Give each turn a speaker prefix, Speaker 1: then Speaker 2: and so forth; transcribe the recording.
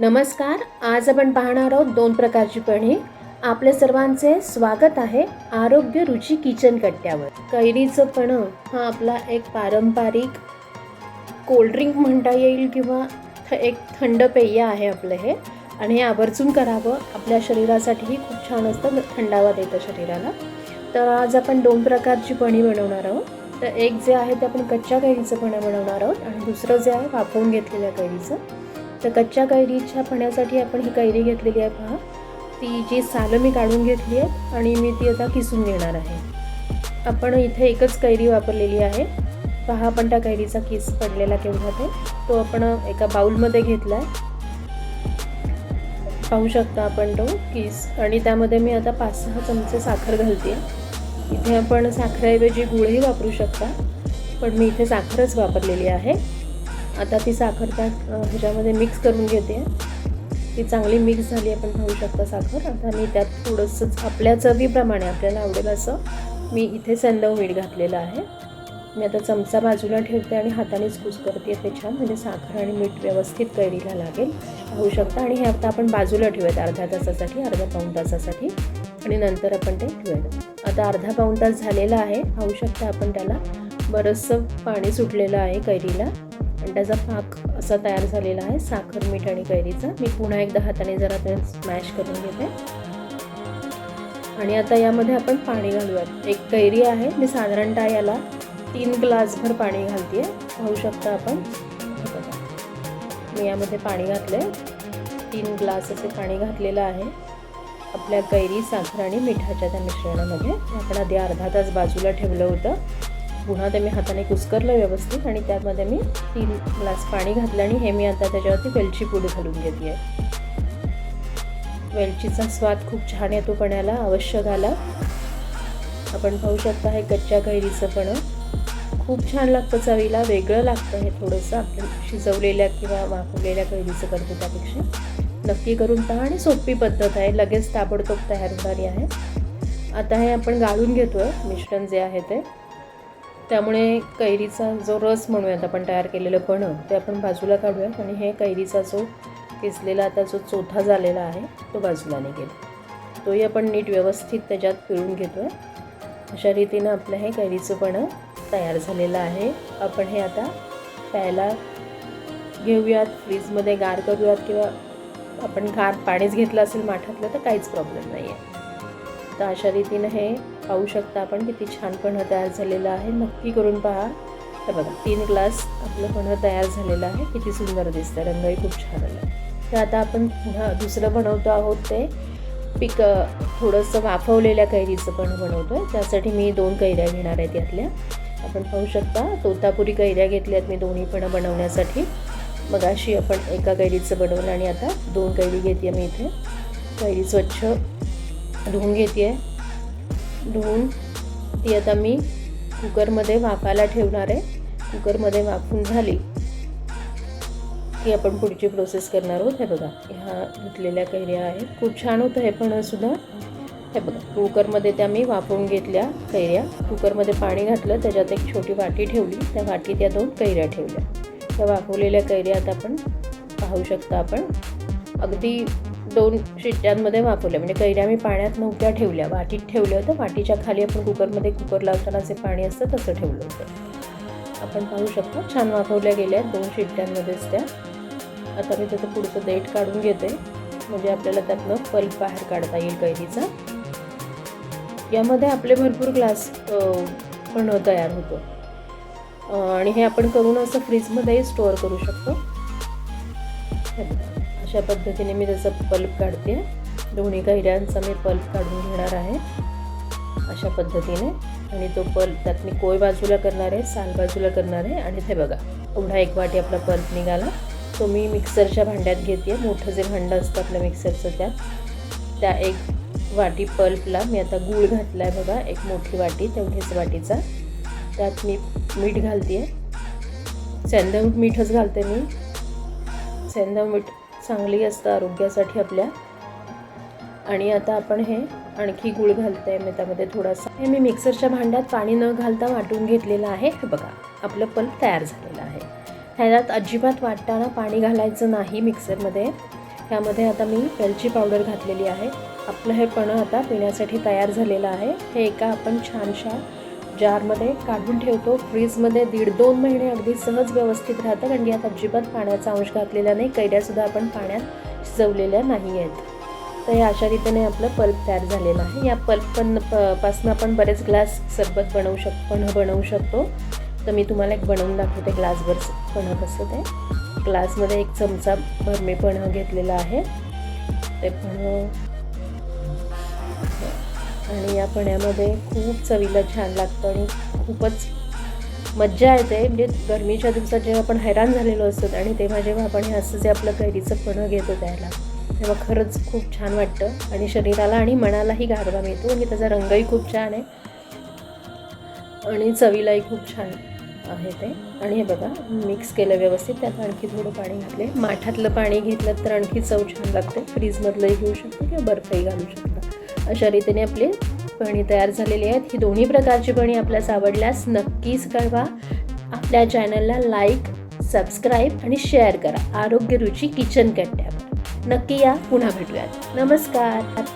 Speaker 1: नमस्कार आज आपण पाहणार आहोत दोन प्रकारची पणी. आपल्या सर्वांचे स्वागत आहे आरोग्य रुची किचन कट्ट्यावर. कैरीचं पणं हा आपला एक पारंपरिक कोल्ड्रिंक म्हणता येईल किंवा थ एक थंड पेय आहे आपलं हे. आणि हे आवर्जून करावं. आपल्या शरीरासाठीही खूप छान असतं थंडावा देतं शरीराला. तर आज आपण दोन प्रकारची पणी बनवणार आहोत. तर एक जे आहे ते आपण कच्च्या कैरीचं पणं बनवणार आहोत आणि दुसरं जे आहे वाफवून घेतलेल्या कैरीचं. तर कच्च्या कैरीच्या फण्यासाठी आपण ही कैरी घेतलेली आहे पहा. ती जी सालं मी काढून घेतली आहे आणि मी ती आता किसून घेणार आहे. आपण इथे एकच कैरी वापरलेली आहे. पहा आपण त्या कैरीचा किस पडलेला केवढा ते तो आपण एका बाऊलमध्ये घेतला आहे पाहू शकता आपण तो किस. आणि त्यामध्ये मी आता पाच सहा चमचे साखर घालते. इथे आपण साखरेऐवजी गुळही वापरू शकता. पण मी इथे साखरच वापरलेली आहे. आता ती साखर त्या ह्याच्यामध्ये मिक्स करून घेते. ती चांगली मिक्स झाली आपण पाहू शकता साखर. आता मी त्यात थोडंसं आपल्या चवीप्रमाणे आपल्याला आवडेल असं. मी इथे संदव मीठ घातलेलं आहे. मी आता चमचा बाजूला ठेवते आणि हातानेच कुस करते ते छान. म्हणजे साखर आणि मीठ व्यवस्थित कैरीला लागेल. पाहू शकता. आणि हे आता आपण बाजूला ठेवूयात अर्ध्या तासासाठी अर्ध्या पाऊण तासासाठी. आणि नंतर आपण ते ठेवूयात. आता अर्धा पाऊण तास झालेला आहे. पाहू शकता आपण त्याला. बरंचसं पाणी सुटलेलं आहे कैरीला आणि त्याचा पाक असा तयार झालेला आहे साखर मीठ आणि कैरीचा. मी पुन्हा एकदा हाताने जरा ते स्मॅश करून घेते. आणि आता यामध्ये आपण पाणी घालूयात. एक कैरी आहे. मी साधारणतः याला तीन ग्लासभर पाणी घालते पाहू शकता आपण. मी यामध्ये पाणी घातलं तीन ग्लास असे पाणी घातलेलं आहे. आपल्या कैरी साखर आणि मिठाच्या त्या मिश्रणामध्ये. आपण आधी अर्धा तास बाजूला ठेवलं होतं. पुन्हा ते मी हाताने कुस्करलं व्यवस्थित आणि त्यामध्ये मी तीन ग्लास पाणी घातलं आणि हे मी आता त्याच्यावरती वेलची पूड घालून घेते. आहे वेलचीचा स्वाद खूप छान येतो पण्याला अवश्य घाला. आपण पाहू शकता हे कच्च्या कैरीचं पण. खूप छान लागतं चवीला वेगळं लागतं हे थोडंसं. आपण शिजवलेल्या किंवा वाफवलेल्या कैरीचं करतो त्यापेक्षा. नक्की करून पहा आणि सोपी पद्धत आहे. लगेच ताबडतोब तयार होणारी आहे. आता हे आपण गाळून घेतो आहे मिश्रण जे आहे ते. त्यामुळे कैरीचा जो रस म्हणूयात आपण तयार केलेलं पण ते आपण बाजूला काढूयात आणि हे कैरीचा जो किसलेला आता जो चोथा झालेला आहे तो बाजूला निघेल. तोही आपण नीट व्यवस्थित त्याच्यात पिळून घेतो आहे अशा रीतीनं आपलं हे कैरीचं पण तयार झालेलं आहे. आपण हे आता प्यायला घेऊयात फ्रीजमध्ये गार करूयात किंवा आपण गार पाणीच घेतलं असेल माठातलं तर काहीच प्रॉब्लेम नाही आहे तर अशा रीतीनं हे पाहू शकता आपण किती छान पन्हं तयार झालेलं आहे. नक्की करून पहा. तर बघा तीन ग्लास आपलं पन्हं तयार झालेलं आहे. किती सुंदर दिसतं रंगही खूप छान आला तर आता आपण पुन्हा दुसरं बनवतो आहोत ते. पिक थोडंसं वाफवलेल्या कैरीचं पण बनवतो आहे त्यासाठी मी दोन कैऱ्या घेणार आहेत यातल्या. आपण पाहू शकता तोतापुरी कैऱ्या घेतल्यात मी दोन्ही पण बनवण्यासाठी. मग अशी आपण एका कैरीचं बनवलं आणि आता दोन कैरी घेते मी इथे. कैरी स्वच्छ धुवून घेते आहे धुवून ती आता मी कुकरमध्ये वाफायला ठेवणार आहे. कुकरमध्ये वाफून झाली की आपण पुढची प्रोसेस करणार आहोत. हे बघा ह्या धुतलेल्या कैऱ्या आहेत. खूप छान होतं हे पण सुद्धा. हे बघा कुकरमध्ये त्या मी वाफवून घेतल्या कैऱ्या. कुकरमध्ये पाणी घातलं त्याच्यात एक छोटी वाटी ठेवली. त्या वाटीत त्या दोन कैऱ्या ठेवल्या. त्या वाफवलेल्या कैऱ्या आता आपण पाहू शकता आपण. अगदी दोन शिट्ट्यांमध्ये वाफवल्या. म्हणजे कैऱ्या मी पाण्यात नव्हत्या ठेवल्या. वाटीत ठेवल्या होत्या. वाटीच्या खाली आपण कुकरमध्ये कुकर लावताना जे पाणी असतं तसं ठेवलं होतं. आपण पाहू शकतो छान वाफवल्या गेल्या दोन शिट्ट्यांमध्येच त्या. आता मी त्याचं पुढचं देठ काढून घेते. म्हणजे आपल्याला त्यातनं पल्प बाहेर काढता येईल कैरीचा. यामध्ये आपले भरपूर ग्लास पण तयार होतो. आणि हे आपण करून असं फ्रीजमध्येही स्टोअर करू शकतो. हे अशा पद्धतीने मी त्याचा पल्प काढते. दोन्ही कैऱ्यांचा मी पल्प काढून घेणार आहे. अशा पद्धतीने. आणि तो पल्प त्यात मी कोय बाजूला करणार आहे साल बाजूला करणार आहे. आणि ते बघा एवढा एक वाटी आपला पल्प निघाला. तो मी मिक्सरच्या भांड्यात घेते. मोठं जे भांडं असतं आपल्या मिक्सरचं त्यात. त्या एक वाटी पल्पला मी आता गूळ घातला आहे बघा. एक मोठी वाटी तेवढीच वाटीचा. त्यात मी मीठ घालते. आहे सेंदम मीठच घालते मी. सेंदम मीठ चांगली असतं आरोग्यासाठी आपल्या. आणि आता आपण हे आणखी गूळ घालते आहे मी त्यामध्ये थोडासा. हे मी मिक्सरच्या भांड्यात पाणी न घालता वाटून घेतलेलं आहे. हे बघा आपलं पल्प तयार झालेलं आहे. ह्याच्यात अजिबात वाटताना पाणी घालायचं नाही मिक्सरमध्ये. ह्यामध्ये आता मी वेलची पावडर घातलेली आहे. आपलं हे पणं आता पिण्यासाठी तयार झालेलं आहे. हे एका आपण छानशा जारमध्ये काढून ठेवतो. फ्रीजमध्ये दीड दोन महिने अगदी सहज व्यवस्थित राहतं कारण यात अजिबात पाण्याचा अंश घातलेला नाही. कैऱ्यासुद्धा आपण पाण्यात शिजवलेल्या नाही आहेत. तर हे अशा रीतीने आपलं पल्प तयार झालेलं आहे. या पल्प पण प पासून आपण बरेच ग्लास सरबत बनवू शक पण बनवू शकतो. तर मी तुम्हाला एक बनवून दाखवते ग्लासभर पन्हं कसं ते. ग्लासमध्ये एक चमचा भरमे पण पन्हं घेतलेलं आहे. ते पण आणि या पण्यामध्ये खूप चवीला छान लागतं आणि खूपच मज्जा येते. म्हणजे गरमीच्या दिवसात जेव्हा आपण हैराण झालेलो असतो आणि तेव्हा जेव्हा आपण हे असं जे आपलं कैरीचं पणं घेतो त्याला तेव्हा खरंच खूप छान वाटतं. आणि शरीराला आणि मनालाही गारवा मिळतो आणि त्याचा रंगही खूप छान आहे. आणि चवीलाही खूप छान आहे ते. आणि हे बघा मिक्स केलं व्यवस्थित. त्यात आणखी थोडं पाणी घातले माठातलं पाणी घेतलं तर आणखी चव छान लागते. फ्रीजमधलंही घेऊ शकतो किंवा बर्फही घालू शकतो. अशा रीतीने आपली पणी तयार झालेली आहेत. ही दोन्ही प्रकारची पणी आपल्यास आवडल्यास नक्कीच कळवा. आपल्या चॅनलला लाईक सबस्क्राईब आणि शेअर करा. आरोग्य रुची किचन कट्ट्यावर. नक्की या. पुन्हा भेटूयात. नमस्कार.